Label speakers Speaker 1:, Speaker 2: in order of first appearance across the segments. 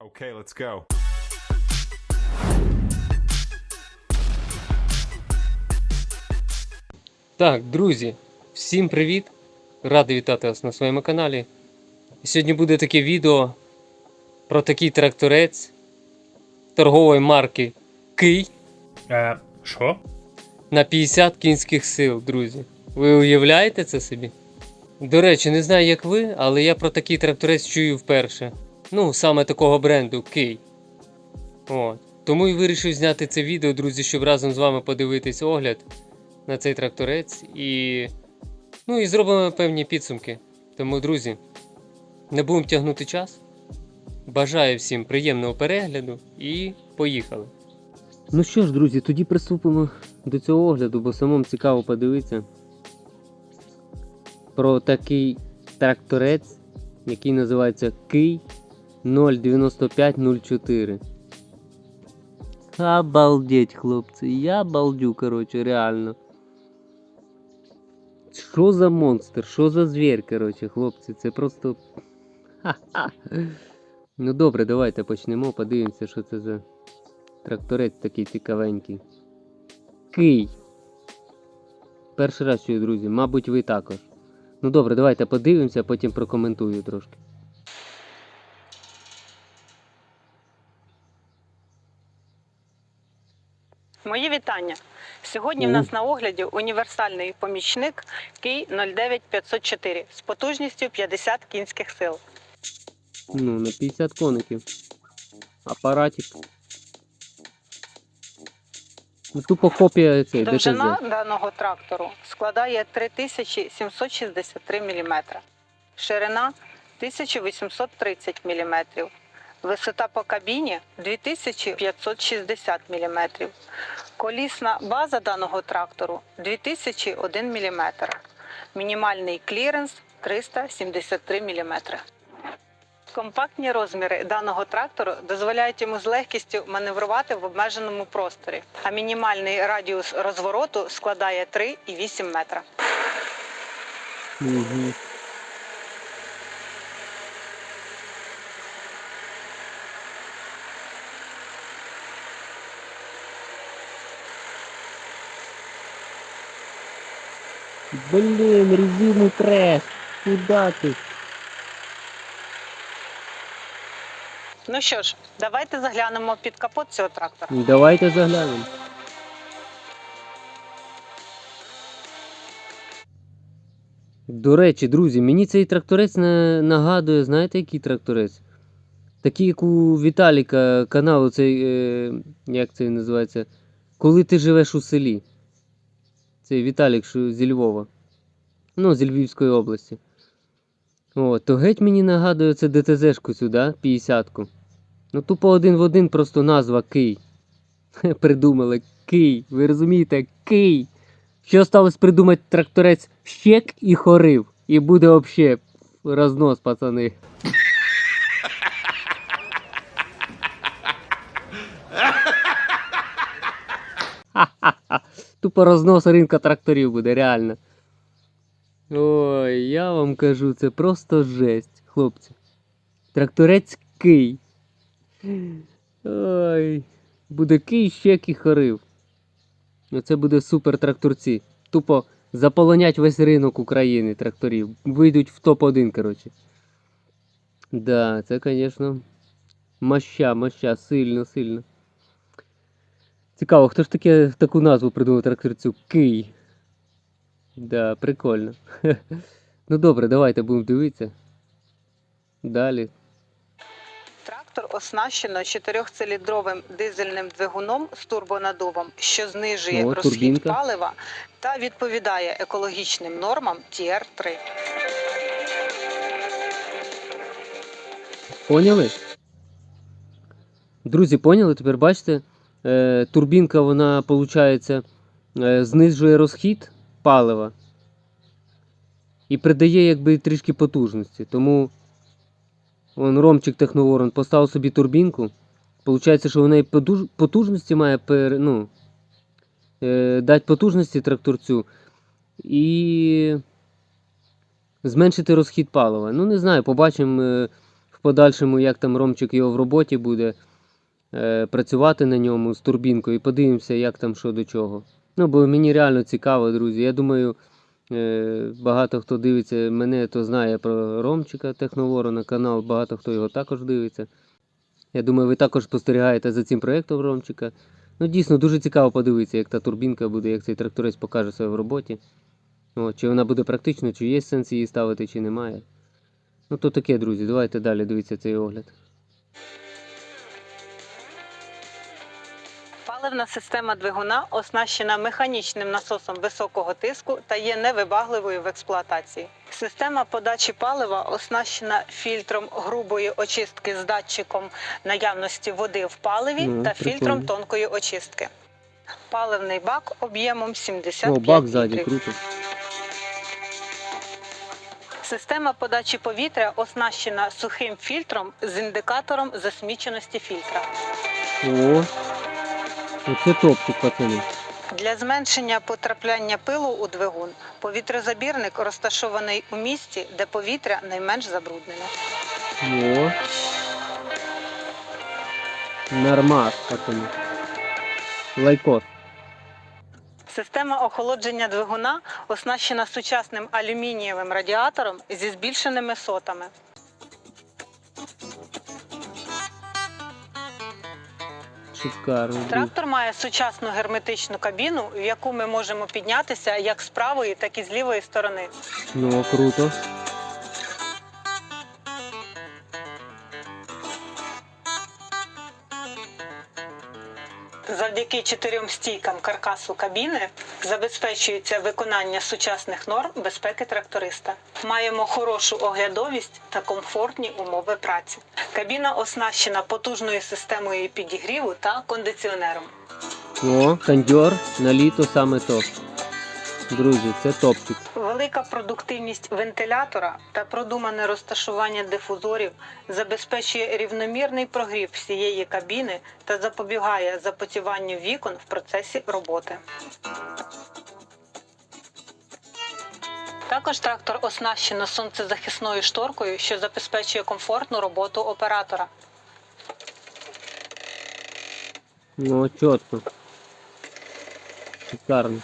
Speaker 1: Okay, let's go.
Speaker 2: Так, друзі, всім привіт! Радий вітати вас на своєму каналі. Сьогодні буде таке відео про такий тракторець торгової марки Кий
Speaker 3: Е, що?
Speaker 2: на 50 кінських сил, друзі. Ви уявляєте це собі? До речі, не знаю як ви, але я про такий тракторець чую вперше. Ну, саме такого бренду Кий. От. Тому і вирішив зняти це відео, друзі, щоб разом з вами подивитись огляд на цей тракторець і. Ну і зробимо певні підсумки. Тому, друзі, не будемо тягнути час. Бажаю всім приємного перегляду і поїхали. Ну що ж, друзі, тоді приступимо до цього огляду, бо самому цікаво подивитися про такий тракторець, який називається Кий 09504. Обалдеть, хлопці, я балдю, короче, реально. Що за монстр? Що за звір, короче, хлопці? Це просто. Ха-ха. Ну добре, давайте почнемо, подивимося, що це за тракторець такий цікавенький. Кий. Перший раз чую, друзі, мабуть, ви також. Ну добре, давайте подивимося, потім прокоментую трошки.
Speaker 4: Мої вітання. Сьогодні в нас на огляді універсальний помічник Кий 09504 з потужністю 50 кінських сил.
Speaker 2: Ну, на 50 коників. Апаратик. Ну, тупо копія цей
Speaker 4: Довжина
Speaker 2: ДТЗ.
Speaker 4: даного трактору складає 3763 мм, ширина 1830 мм, висота по кабіні 2560 мм, колісна база даного трактору 2001 мм, мінімальний кліренс 373 мм. Компактні розміри даного трактору дозволяють йому з легкістю маневрувати в обмеженому просторі, а мінімальний радіус розвороту складає 3,8 метра.
Speaker 2: Угу. Блин, резину треш. Куда ти?
Speaker 4: Ну що ж, давайте заглянемо під капот цього трактора.
Speaker 2: Давайте заглянемо. До речі, друзі, мені цей тракторець не нагадує, знаєте, який тракторець? Такий, як у Віталіка каналу, цей, е, як це називається? Коли ти живеш у селі. Цей Віталік що зі Львова. Ну, зі Львівської області. О, то геть мені нагадує це ДТЗшку сюди, 50-ку. Ну, тупо один в один просто назва Кий. Придумали Кий. Ви розумієте, Кий. Що сталося придумати тракторець щек і хорив. І буде взагалі рознос, пацани. Ха-ха-ха. Тупо рознос ринка тракторів буде, реально. Ой, я вам кажу, це просто жесть, хлопці. Тракторець Кий. Ой. Буде кий, щек і хорив. Оце буде супер тракторці. Тупо заполонять весь ринок України тракторів. Вийдуть в топ-1, коротше. Да, це, звісно, моща, моща, сильно, сильно. Цікаво, хто ж таке таку назву придумав тракторцю? Кий. Да, прикольно. Ну добре, давайте будемо дивитися. Далі.
Speaker 4: Трактор оснащено чотирьохциліндровим дизельним двигуном з турбонадувом, що знижує
Speaker 2: О,
Speaker 4: розхід
Speaker 2: турбінка.
Speaker 4: палива та відповідає екологічним нормам TR3.
Speaker 2: Поняли? Друзі, поняли? Тепер бачите, турбінка, вона, виходить, е, знижує розхід палива і придає якби трішки потужності. Тому он, Ромчик Техноворон поставив собі турбінку. Получається, що вона і потужності має пер, ну, е, дати потужності тракторцю і зменшити розхід палива. Ну, не знаю, побачимо. е, в подальшому, як там Ромчик його в роботі буде е, працювати на ньому з турбінкою і подивимося, як там що до чого. Ну, бо мені реально цікаво, друзі. Я думаю, е, багато хто дивиться мене, то знає про Ромчика Техноворона канал, багато хто його також дивиться. Я думаю, ви також спостерігаєте за цим проєктом Ромчика. Ну, дійсно, дуже цікаво подивитися, як та турбінка буде, як цей тракторець покаже себе в роботі. О, чи вона буде практичною, чи є сенс її ставити, чи немає. Ну, то таке, друзі, давайте далі дивіться цей огляд.
Speaker 4: Паливна система двигуна оснащена механічним насосом високого тиску та є невибагливою в експлуатації. Система подачі палива оснащена фільтром грубої очистки з датчиком наявності води в паливі
Speaker 2: Ну,
Speaker 4: та
Speaker 2: прикольно.
Speaker 4: фільтром тонкої очистки. Паливний бак об'ємом 75
Speaker 2: О, бак ззаді, круто.
Speaker 4: Система подачі повітря оснащена сухим фільтром з індикатором засміченості фільтра.
Speaker 2: О, оце топчик, пацани.
Speaker 4: Для зменшення потрапляння пилу у двигун повітрозабірник розташований у місці, де повітря найменш забруднене.
Speaker 2: О. Нормас, пацани. Лайкос.
Speaker 4: Система охолодження двигуна оснащена сучасним алюмінієвим радіатором зі збільшеними сотами.
Speaker 2: Шикарно.
Speaker 4: Трактор має сучасну герметичну кабіну, в яку ми можемо піднятися як з правої, так і з лівої сторони.
Speaker 2: Ну, круто.
Speaker 4: Завдяки чотирьом стійкам каркасу кабіни забезпечується виконання сучасних норм безпеки тракториста. Маємо хорошу оглядовість та комфортні умови праці. Кабіна оснащена потужною системою підігріву та кондиціонером.
Speaker 2: О, кондьор на літо саме то. Друзі, це топчик.
Speaker 4: Велика продуктивність вентилятора та продумане розташування дифузорів забезпечує рівномірний прогрів всієї кабіни та запобігає запотіванню вікон в процесі роботи. Також трактор оснащено сонцезахисною шторкою, що забезпечує комфортну роботу оператора.
Speaker 2: Ну, чітко. Шикарно.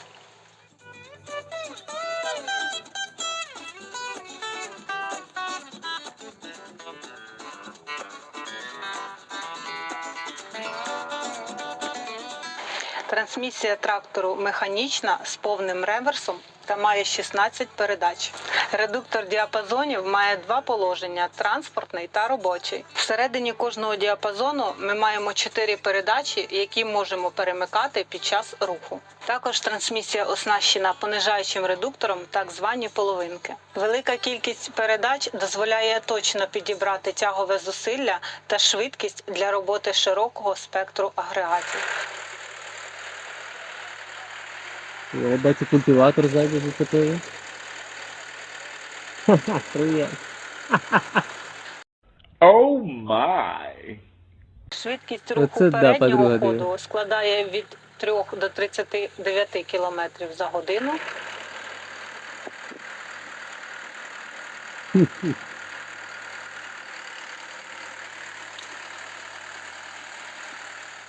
Speaker 4: Трансмісія трактору механічна з повним реверсом та має 16 передач. Редуктор діапазонів має два положення: транспортний та робочий. Всередині кожного діапазону ми маємо 4 передачі, які можемо перемикати під час руху. Також трансмісія оснащена понижаючим редуктором, так звані половинки. Велика кількість передач дозволяє точно підібрати тягове зусилля та швидкість для роботи широкого спектру агрегатів.
Speaker 2: Я бачу культиватор ззаді зацепили. Ха-ха, привіт.
Speaker 1: Oh my.
Speaker 4: Швидкість руху
Speaker 2: Оце да,
Speaker 4: переднього
Speaker 2: подруга
Speaker 4: ходу складає від 3 до 39 км за годину.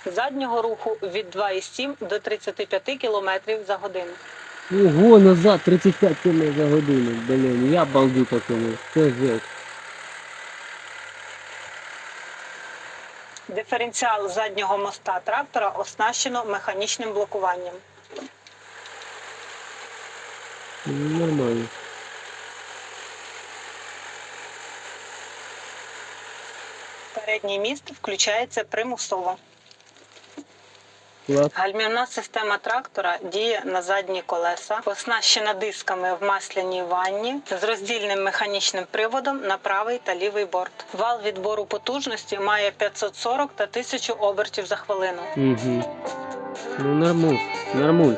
Speaker 4: Заднього руху від 2,7 до 35 км за годину.
Speaker 2: Ого, назад 35 км за годину. Блін, я балду пацани. Це жесть.
Speaker 4: Диференціал заднього моста трактора оснащено механічним блокуванням.
Speaker 2: Ну, Нормально.
Speaker 4: Передній міст включається примусово.
Speaker 2: Клас.
Speaker 4: Гальмівна система трактора діє на задні колеса, оснащена дисками в масляній ванні з роздільним механічним приводом на правий та лівий борт. Вал відбору потужності має 540 та 1000 обертів за хвилину.
Speaker 2: Угу. Ну нормуль, нормуль.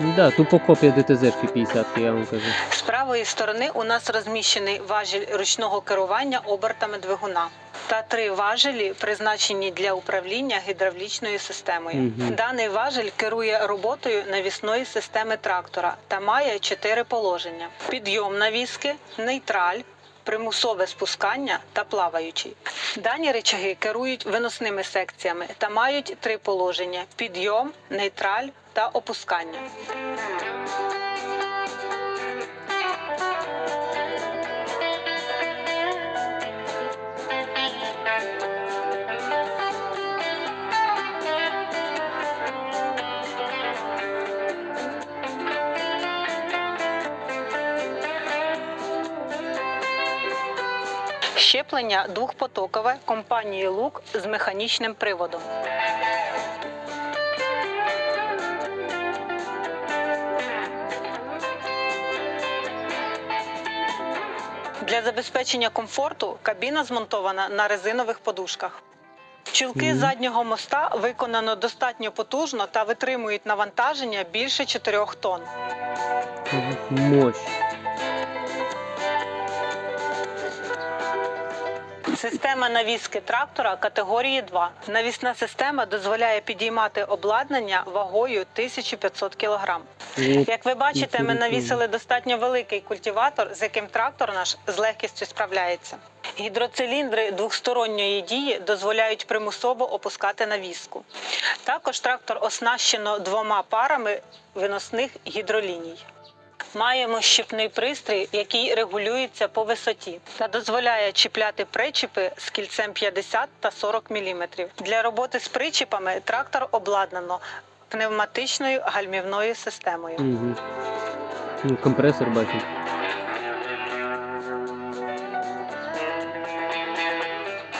Speaker 2: Да, тупо копія ДТЗшки 50 я вам кажу.
Speaker 4: З правої сторони у нас розміщений важіль ручного керування обертами двигуна та три важелі, призначені для управління гідравлічною системою.
Speaker 2: Мгм.
Speaker 4: Даний важель керує роботою навісної системи трактора та має чотири положення: підйом навіски, нейтраль. Примусове спускання та плаваючий. Дані речаги керують виносними секціями та мають три положення: підйом, нейтраль та опускання. Щеплення двохпотокове компанії Лук з механічним приводом. Для забезпечення комфорту кабіна змонтована на резинових подушках. Чулки
Speaker 2: Мгм.
Speaker 4: заднього моста виконано достатньо потужно та витримують навантаження більше 4 тонн.
Speaker 2: Мощь.
Speaker 4: Система навіски трактора категорії 2. Навісна система дозволяє підіймати обладнання вагою 1500 кг. Як ви бачите, ми навісили достатньо великий культиватор, з яким трактор наш з легкістю справляється. Гідроциліндри двохсторонньої дії дозволяють примусово опускати навіску. Також трактор оснащено двома парами виносних гідроліній. Маємо щіпний пристрій, який регулюється по висоті та дозволяє чіпляти причіпи з кільцем 50 та 40 мм. Для роботи з причіпами трактор обладнано пневматичною гальмівною системою.
Speaker 2: Угу. Компресор бачу.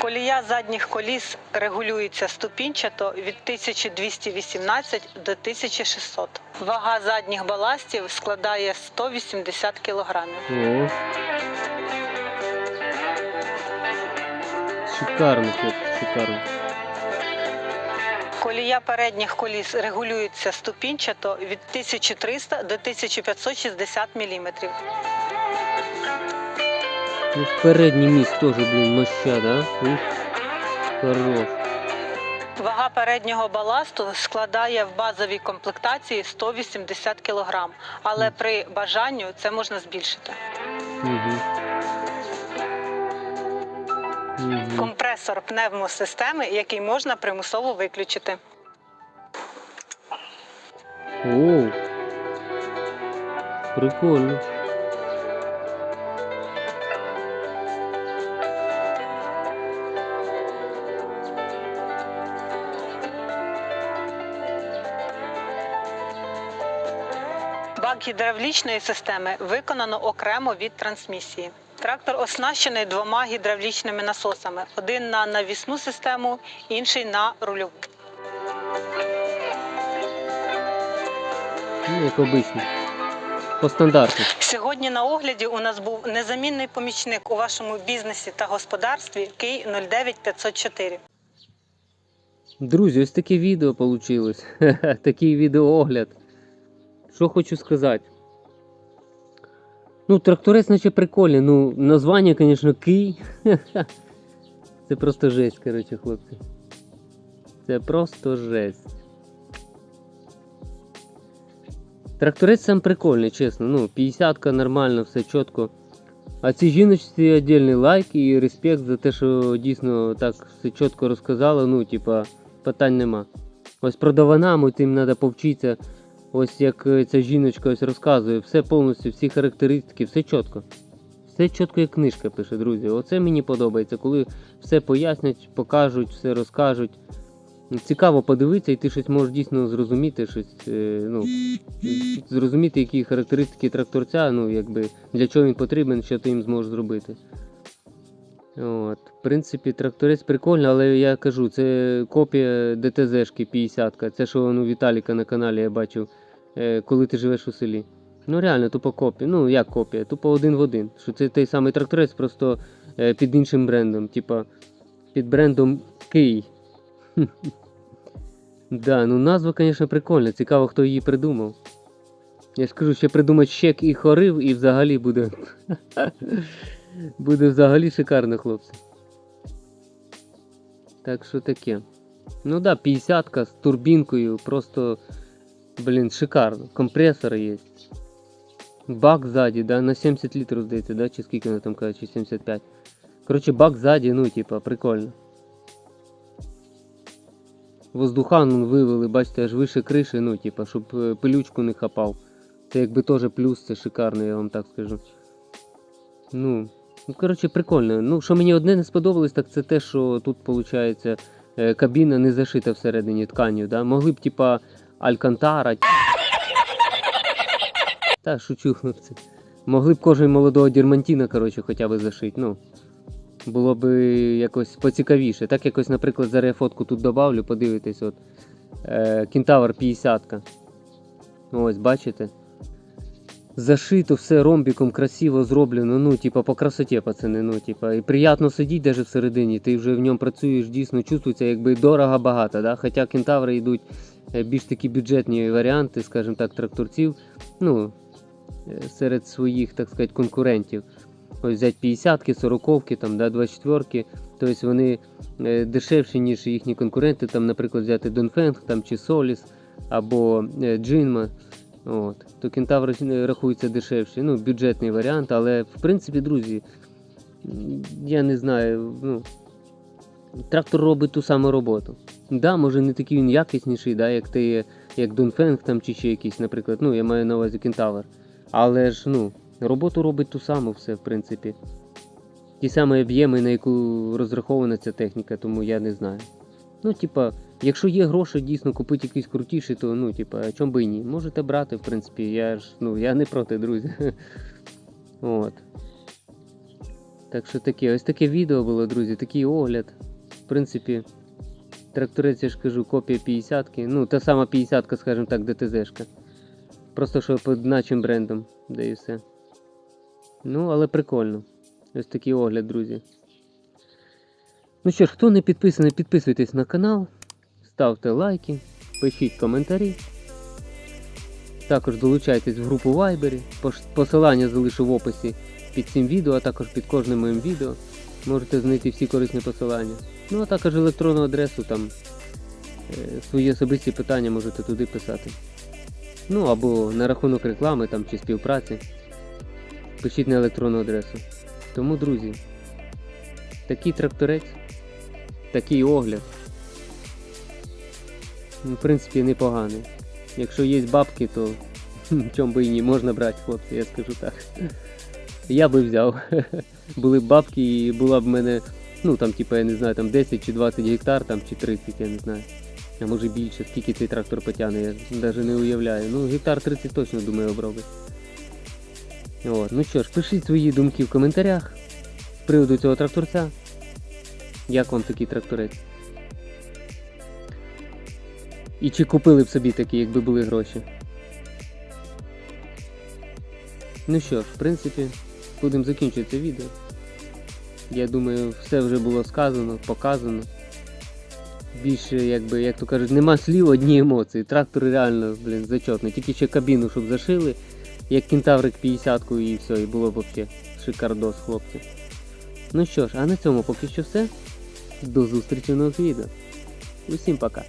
Speaker 4: Колія задніх коліс регулюється ступінчато від 1218 до 1600. Вага задніх баластів складає 180 кг.
Speaker 2: О. Шикарно, хлопці, шикарно.
Speaker 4: Колія передніх коліс регулюється ступінчато від 1300 до 1560 мм.
Speaker 2: Ну, передній міст теж, блін, моща, да? Ух. Хорош.
Speaker 4: Вага переднього баласту складає в базовій комплектації 180 кг, але при бажанню це можна збільшити.
Speaker 2: Угу. Угу.
Speaker 4: Компресор пневмосистеми, який можна примусово виключити.
Speaker 2: Оу. Прикольно.
Speaker 4: Гідравлічної системи виконано окремо від трансмісії. Трактор оснащений двома гідравлічними насосами: один на навісну систему, інший на рульову.
Speaker 2: Ну, як обично. По стандарту.
Speaker 4: Сьогодні на огляді у нас був незамінний помічник у вашому бізнесі та господарстві Кий 09504.
Speaker 2: Друзі, ось таке відео вийшло. Такий відеоогляд. Що хочу сказати. Ну, тракторець наче прикольний. Ну, названня, звісно, Кий. Це просто жесть, коротше, хлопці. Це просто жесть. Тракторець сам прикольний, чесно. Ну, 50-ка нормально, все чітко. А цій жіночці віддільний лайк і респект за те, що дійсно так все чітко розказала. Ну, типа, питань нема. Ось продаванам тим треба повчитися. Ось як е, ця жіночка ось розказує, все повністю, всі характеристики, все чітко. Все чітко, як книжка пише, друзі. Оце мені подобається, коли все пояснять, покажуть, все розкажуть. Цікаво подивитися, і ти щось можеш дійсно зрозуміти, щось, е, ну, зрозуміти, які характеристики тракторця, ну, якби, для чого він потрібен, що ти їм зможеш зробити. От. В принципі, тракторець прикольний, але я кажу, це копія ДТЗшки 50-ка. Це що ну, Віталіка на каналі я бачив, коли ти живеш у селі. Ну реально, тупо копія. Ну як копія? Тупо один в один. Що це той самий тракторець, просто е, під іншим брендом. Типа під брендом Кий. Да, ну назва, звісно, прикольна. Цікаво, хто її придумав. Я ж кажу, ще придумать щек і хорив, і взагалі буде. буде взагалі шикарно, хлопці. Так що таке. Ну да, 50-ка з турбінкою, просто, блін, шикарно. Компресор є. Бак ззаді, да, на 70 літрів, здається, да, чи скільки вона там каже, чи 75. Коротше, бак ззаді, ну, типа, прикольно. Воздухан вивели, бачите, аж вище криші, ну, типа, щоб е, пилючку не хапав. Це якби теж плюс, це шикарно, я вам так скажу. Ну, ну коротше, прикольно. Ну, що мені одне не сподобалось, так це те, що тут, виходить, кабіна не зашита всередині тканю. Да? Могли б, типа, Алькантара. Та, шучу, хлопці. Могли б кожен молодого дірмантіна, коротше, хоча б зашити. Ну, було б якось поцікавіше. Так якось, наприклад, зараз я фотку тут добавлю, подивитесь, от. Е, Кентавр 50. Ось, бачите? Зашито все ромбіком, красиво зроблено. Ну, типа, по красоті, пацани. Ну, типа, і приємно сидіти навіть всередині. Ти вже в ньому працюєш, дійсно чувствується, якби дорого багато. Да? Хоча кентаври йдуть е, більш такі бюджетні варіанти, скажімо так, тракторців. Ну, е, серед своїх, так сказати, конкурентів. Ось взяти 50-ки, 40-ки, там, да, 24-ки. Тобто вони е, дешевші, ніж їхні конкуренти. Там, наприклад, взяти Донфенг там, чи Соліс або е, Джинма. От. То кентавр е, рахується дешевші. Ну, бюджетний варіант, але в принципі, друзі, я не знаю. ну, Трактор робить ту саму роботу. Да, може не такий він якісніший, да, як ти, як Донфенг там чи ще якийсь, наприклад. Ну, я маю на увазі кентавр. Але ж, ну, роботу робить ту саму все, в принципі. Ті самі об'єми, на яку розрахована ця техніка, тому я не знаю. Ну, типа, якщо є гроші дійсно купити якийсь крутіший, то ну, типа, чом би і ні. Можете брати, в принципі, я ж, ну, я не проти, друзі. От. Так що таке, ось таке відео було, друзі, такий огляд. В принципі, тракторець, я ж кажу, копія 50-ки. Ну, та сама 50-ка, скажімо так, ДТЗ-шка. Просто що під нашим брендом, де і все. Ну, але прикольно. Ось такий огляд, друзі. Ну що ж, хто не підписаний, підписуйтесь на канал, ставте лайки, пишіть коментарі. Також долучайтесь в групу Viber. Посилання залишу в описі під цим відео, а також під кожним моїм відео. Можете знайти всі корисні посилання. Ну а також електронну адресу, там е, свої особисті питання можете туди писати. Ну або на рахунок реклами там, чи співпраці. Пишіть на електронну адресу. Тому, друзі, такий тракторець, такий огляд. Ну, В принципі, непоганий. Якщо є бабки, то чом би і ні, можна брати, хлопці, я скажу так. Я би взяв. Були б бабки і була б в мене, ну там, типа, я не знаю, там 10 чи 20 гектар, там чи 30, я не знаю. А може більше, скільки цей трактор потягне, я навіть не уявляю. Ну, гектар 30 точно думаю обробить. От. Ну що ж, пишіть свої думки в коментарях з приводу цього тракторця. Як вам такий тракторець? І чи купили б собі такі, якби були гроші? Ну що ж, в принципі, будемо закінчувати відео. Я думаю, все вже було сказано, показано. Більше, якби, як то кажуть, нема слів, одні емоції. Трактор реально, блін, зачетний. Тільки ще кабіну, щоб зашили, як кентаврик 50-ку і все, і було б взагалі шикардос, хлопці. Ну що ж, а на цьому поки що все. До зустрічі в нових відео. Усім пока.